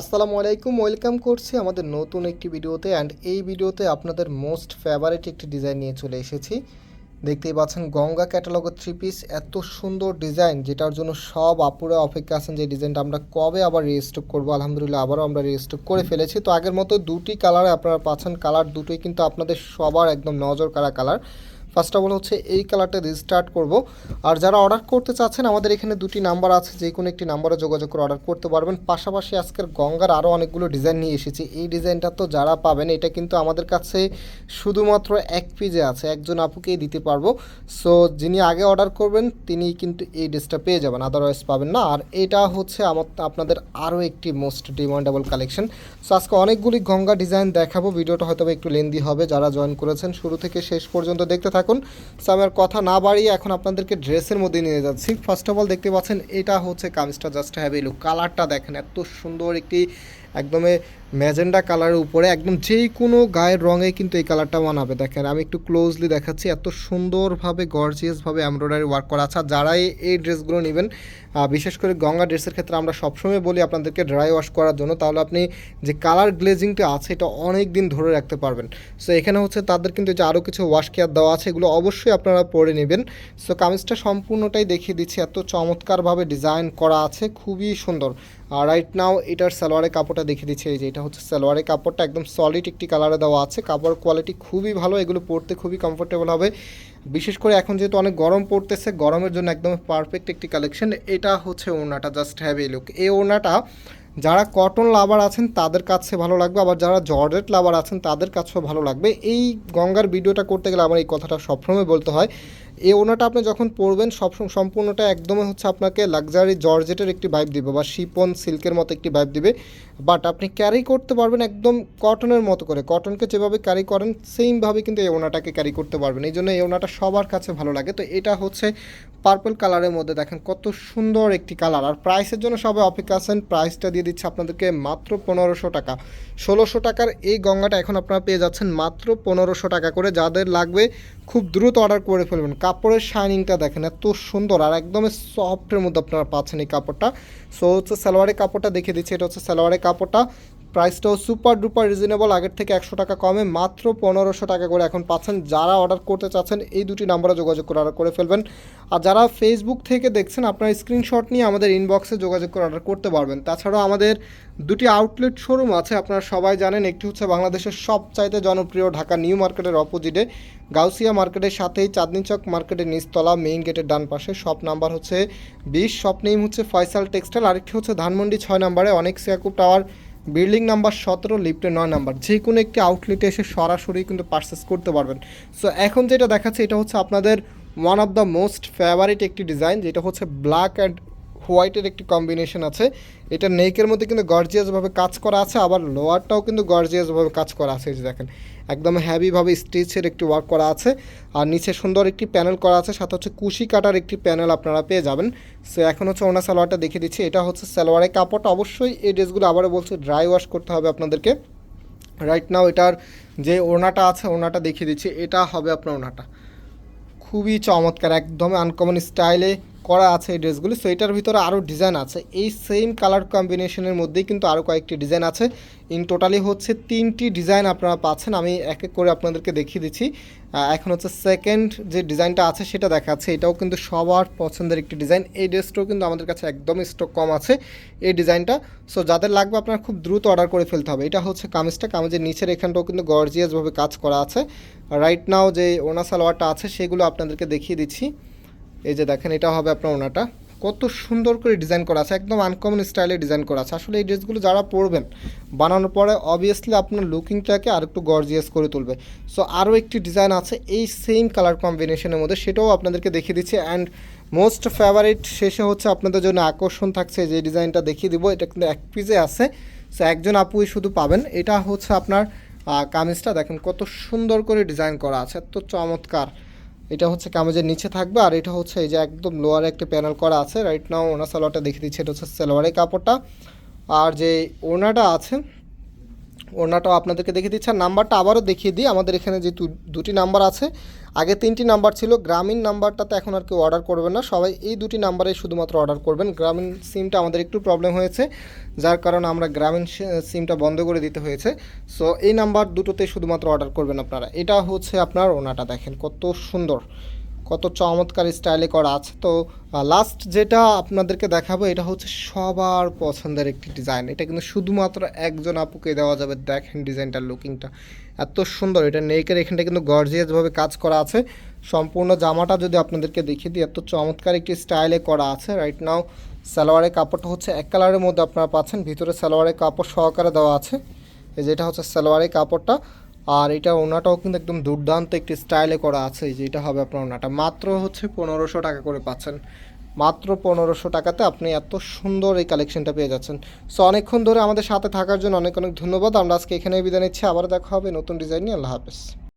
আসসালামু আলাইকুম, ওয়েলকাম করছি আমাদের নতুন একটি ভিডিওতে অ্যান্ড এই ভিডিওতে আপনাদের মোস্ট ফেভারিট একটি ডিজাইন নিয়ে চলে এসেছি। দেখতেই পাচ্ছেন গঙ্গা ক্যাটালগের থ্রি পিস এত সুন্দর ডিজাইন যেটার জন্য সব আপুরা অপেক্ষা আছেন যে ডিজাইনটা আমরা কবে আবার রিস্টক করব। আলহামদুলিল্লাহ আবারও আমরা রিস্টক করে ফেলেছি। তো আগের মতো দুটি কালারে আপনারা পাচ্ছেন। কালার দুটোই কিন্তু আপনাদের সবার একদম নজর কারা কালার ফার্স্ট অফ অল হচ্ছে এই কালারটা রিস্টার্ট করব। আর যারা অর্ডার করতে চাচ্ছেন, আমাদের এখানে দুটি নাম্বার আছে, যে কোনো একটি নাম্বারে যোগাযোগ করে অর্ডার করতে পারবেন। পাশাপাশি আজকের গঙ্গার আরও অনেকগুলো ডিজাইন নিয়ে এসেছি। এই ডিজাইনটা তো যারা পাবেন, এটা কিন্তু আমাদের কাছে শুধুমাত্র এক পিজে আছে। একজন আপুকেই দিতে পারব। সো যিনি আগে অর্ডার করবেন, তিনি কিন্তু এই ড্রেসটা পেয়ে যাবেন। আদারওয়াইজ পাবেন না। আর এটা হচ্ছে আমার, আপনাদের আরও একটি মোস্ট ডিমান্ডেবল কালেকশন সো আজকে অনেকগুলি গঙ্গা ডিজাইন দেখাবো। ভিডিওটা হয়তো একটু লেন্দি হবে। যারা জয়েন করেছেন, শুরু থেকে শেষ পর্যন্ত দেখতে থাকুন সো আমার কথা না বাড়িয়ে এখন আপনাদেরকে ড্রেসের মধ্যে নিয়ে যাচ্ছি। ফার্স্ট অফ অল দেখতে পাচ্ছেন, এটা হচ্ছে কামিজটা জাস্ট হ্যাভি লুক কালারটা দেখেন, এত সুন্দর একটি একদমে ম্যাজেন্ডা কালারের উপরে, একদম যে কোনো গায়ের রঙে কিন্তু এই কালারটা মানাবে। দেখেন, আমি একটু ক্লোজলি দেখাচ্ছি, এত সুন্দরভাবে গর্জিয়াসভাবে এমব্রয়ডারি ওয়ার্ক করা আছে। যারাই এই ড্রেসগুলো নেবেন বিশেষ করে গঙ্গা ড্রেসের ক্ষেত্রে আমরা সবসময় বলি আপনাদেরকে ড্রাই ওয়াশ করার জন্য, তাহলে আপনি যে কালার গ্লেজিংটা আছে, এটা অনেক দিন ধরে রাখতে পারবেন। সো এখানে হচ্ছে তাদের কিন্তু যে আরও কিছু ওয়াশ কেয়ার দেওয়া আছে, এগুলো অবশ্যই আপনারা পরে নেবেন। সো কামিজটা সম্পূর্ণটাই দেখিয়ে দিচ্ছি, এত চমৎকারভাবে ডিজাইন করা আছে, খুবই সুন্দর। আর রাইট নাও এটার সালোয়ারের কাপড়টা দেখিয়ে দিচ্ছে, এই যে এটা হচ্ছে সালোয়ারের কাপড়টা একদম সলিড একটি কালারে দেওয়া আছে। কাপড় কোয়ালিটি খুবই ভালো, এগুলো পরতে খুবই কমফোর্টেবল হবে। বিশেষ করে এখন যেহেতু অনেক গরম পড়তেছে, গরমের জন্য একদম পারফেক্ট একটি কালেকশন এটা হচ্ছে ওড়নাটা জাস্ট হ্যাভ এই লুক এই ওড়নাটা যারা কটন লাভার আছেন, তাদের কাছে ভালো লাগবে। আবার যারা জর্জেট লাভার আছেন, তাদের কাছেও ভালো লাগবে। এই গঙ্গার ভিডিওটা করতে গেলে আমার এই কথাটা সবসময় বলতে হয়। এই ওনাটা আপনি যখন পরবেন, সব সম্পূর্ণটা একদমই হচ্ছে আপনাকে লাক্সারি জর্জেটের একটি ভাইব দিবে বা শিপন সিল্কের মতো একটি ভাইব দিবে। বাট আপনি ক্যারি করতে পারবেন একদম কটনের মতো করে। কটনকে যেভাবে ক্যারি করেন সেমভাবে কিন্তু এই ওনাটাকে ক্যারি করতে পারবেন। এই জন্য এই ওনাটা সবার কাছে ভালো লাগে। তো এটা হচ্ছে পার্পল কালারের মধ্যে দেখেন কত সুন্দর একটি কালার আর প্রাইসের জন্য সবাই অপেক্ষা আছেন। প্রাইসটা দিয়ে দিচ্ছে আপনাদেরকে মাত্র পনেরোশো টাকা। ষোলোশো টাকার এই গঙ্গাটা এখন আপনারা পেয়ে যাচ্ছেন মাত্র পনেরোশো টাকা করে। যাদের লাগবে খুব দ্রুত অর্ডার করে ফেলবেন। কাপড়ের শাইনিংটা দেখেন, এত সুন্দর আর একদম সফটের মধ্যে আপনারা পাচ্ছেন এই কাপড়টা। সো হচ্ছে সালোয়ারের কাপড়টা দেখিয়ে দিচ্ছি, এটা হচ্ছে সালোয়ারের কাপড়টা। প্রাইসটাও সুপার ডুপার রিজনেবল, আগের থেকে একশো টাকা কমে মাত্র পনেরোশো টাকা করে এখন পাচ্ছেন। যারা অর্ডার করতে চাচ্ছেন, এই দুটি নাম্বারে যোগাযোগ করে অর্ডার করে ফেলবেন। আর যারা ফেসবুক থেকে দেখছেন, আপনার স্ক্রিনশট নিয়ে আমাদের ইনবক্সে যোগাযোগ করে অর্ডার করতে পারবেন। তাছাড়াও আমাদের দুটি আউটলেট শোরুম আছে, আপনারা সবাই জানেন। একটি হচ্ছে বাংলাদেশের সবচাইতে জনপ্রিয় ঢাকা নিউ মার্কেটের অপোজিটে গাউসিয়া মার্কেটের সাথেই চাঁদনি চক মার্কেটের নিচতলা মেইন গেটের ডান পাশে শপ নাম্বার হচ্ছে বিশ শপ নেম হচ্ছে ফয়সাল টেক্সটাইল আরেকটি হচ্ছে ধানমন্ডি ছয় নাম্বারে, অনেক সিয়াকুব টাওয়ার বিল্ডিং নাম্বার সতেরো লিফটে নয় নাম্বার। যে কোনো একটি আউটলেটে এসে সরাসরি কিন্তু পারচেস করতে পারবেন। সো এখন যেটা দেখাচ্ছে, এটা হচ্ছে আপনাদের one of the most favourite একটি ডিজাইন যেটা হচ্ছে ব্ল্যাক অ্যান্ড হোয়াইটের একটি কম্বিনেশন আছে। এটা নেকের মধ্যে কিন্তু গর্জিয়াসভাবে কাজ করা আছে, আবার লোয়ারটাও কিন্তু গর্জিয়াসভাবে কাজ করা আছে যে দেখেন। একদম হ্যাভিভাবে স্টিচের একটি ওয়ার্ক করা আছে, আর নিচে সুন্দর একটি প্যানেল করা আছে, সাথে হচ্ছে কুশি কাটার একটি প্যানেল আপনারা পেয়ে যাবেন। সো এখন হচ্ছে ওনা সালোয়ারটা দেখিয়ে দিচ্ছি, এটা হচ্ছে সালোয়ারের কাপড়টা অবশ্যই এই ড্রেসগুলো আবারও বলছে ড্রাই ওয়াশ করতে হবে আপনাদেরকে। রাইট নাও এটার যে ওড়নাটা আছে, ওড়নাটা দেখিয়ে দিচ্ছি, এটা হবে আপনার ওড়নাটা। খুবই চমৎকার, একদম আনকমন স্টাইলে করা আছে এই ড্রেসগুলি সো এটার ভিতরে আরও ডিজাইন আছে। এই সেম কালার কম্বিনেশনের মধ্যেই কিন্তু আরও কয়েকটি ডিজাইন আছে। ইন টোটালি হচ্ছে তিনটি ডিজাইন আপনারা পাচ্ছেন, আমি এক এক করে আপনাদেরকে দেখিয়ে দিচ্ছি। এখন হচ্ছে সেকেন্ড যে ডিজাইনটা আছে, সেটা দেখাচ্ছে। এটাও কিন্তু সবার পছন্দের একটি ডিজাইন এই ড্রেসটাও কিন্তু আমাদের কাছে একদমই স্টক কম আছে এই ডিজাইনটা সো যাদের লাগবে আপনারা খুব দ্রুত অর্ডার করে ফেলতে হবে। এটা হচ্ছে কামিজটা। কামিজের নিচের এখানটাও কিন্তু গর্জিয়াসভাবে কাজ করা আছে। রাইট নাও যে ওনা সালোয়ারটা আছে, সেগুলো আপনাদেরকে দেখিয়ে দিচ্ছি। এই যে দেখেন, এটা হবে আপনার ওনাটা। কত সুন্দর করে ডিজাইন করা আছে, একদম আনকমন স্টাইলে ডিজাইন করা আছে। আসলে এই ড্রেসগুলো যারা পরবেন, বানানোর পরে অবভিয়াসলি আপনার লুকিংটাকে আর একটু গর্জিয়াস করে তুলবে। সো আরও একটি ডিজাইন আছে, এই সেম কালার কম্বিনেশনের মধ্যে। সেটাও আপনাদেরকে দেখিয়ে দিচ্ছি। অ্যান্ড মোস্ট ফেভারিট শেষে হচ্ছে আপনাদের জন্য আকর্ষণ থাকছে, যে ডিজাইনটা দেখিয়ে দিব। এটা কিন্তু এক পিসে আছে। সো একজন আপুই শুধু পাবেন। এটা হচ্ছে আপনার কামিজটা। দেখেন কত সুন্দর করে ডিজাইন করা আছে। এত চমৎকার। এটা হচ্ছে কামিজের নিচে থাকবে, আর এটা হচ্ছে এই যে একদম লোয়ারে একটা প্যানেল করা আছে। রাইট নাও ওনার সালোয়ারটা দেখে দিচ্ছি, এটা হচ্ছে সালোয়ারের কাপড়টা। আর যে ওনাটা আছে ওড়নাটাও আপনাদেরকে দেখিয়ে দিচ্ছে। আর নাম্বারটা আবারও দেখিয়ে দিই। আমাদের এখানে যে দুটি নাম্বার আছে, আগে তিনটি নাম্বার ছিল, গ্রামীণ নাম্বারটাতে এখন আর কেউ অর্ডার করবেন না। সবাই এই দুটি নাম্বারে শুধুমাত্র অর্ডার করবেন। গ্রামীণ সিমটা আমাদের একটু প্রবলেম হয়েছে, যার কারণে আমরা গ্রামীণ সিমটা বন্ধ করে দিতে হয়েছে। সো এই নাম্বার দুটোতে শুধুমাত্র অর্ডার করবেন আপনারা। এটা হচ্ছে আপনার ওনাটা দেখেন কত সুন্দর। কত চমৎকার স্টাইলে করা আছে। তো লাস্ট যেটা আপনাদেরকে দেখাবো, এটা হচ্ছে সবার পছন্দের একটি ডিজাইন এটা কিন্তু শুধুমাত্র একজন আপুকে দেওয়া যাবে। দেখেন ডিজাইনটার লুকিংটা এত সুন্দর। এটা নেকের এখানটা কিন্তু গর্জিয়াসভাবে কাজ করা আছে। সম্পূর্ণ জামাটা যদি আপনাদেরকে দেখিয়ে দিই, এত চমৎকার একটি স্টাইলে করা আছে। রাইট নাও সালোয়ারের কাপড়টা হচ্ছে এক কালারের মধ্যে আপনারা পাচ্ছেন। ভিতরে সালোয়ারের কাপড় সহকারে দেওয়া আছে। এই যেটা হচ্ছে সালোয়ারের কাপড়টা। আর এটা ওনাটাও কিন্তু একদম দুর্দান্ত একটি স্টাইলে করা আছে যে এটা হবে আপনার ওনাটা। মাত্র হচ্ছে পনেরোশো টাকা করে পাচ্ছেন। মাত্র পনেরোশো টাকাতে আপনি এত সুন্দর এই কালেকশনটা পেয়ে যাচ্ছেন। সো অনেকক্ষণ ধরে আমাদের সাথে থাকার জন্য অনেক অনেক ধন্যবাদ। আমরা আজকে এখানেই বিদায় নিচ্ছি। আবার দেখা হবে নতুন ডিজাইন নিয়ে। আল্লাহ হাফেজ।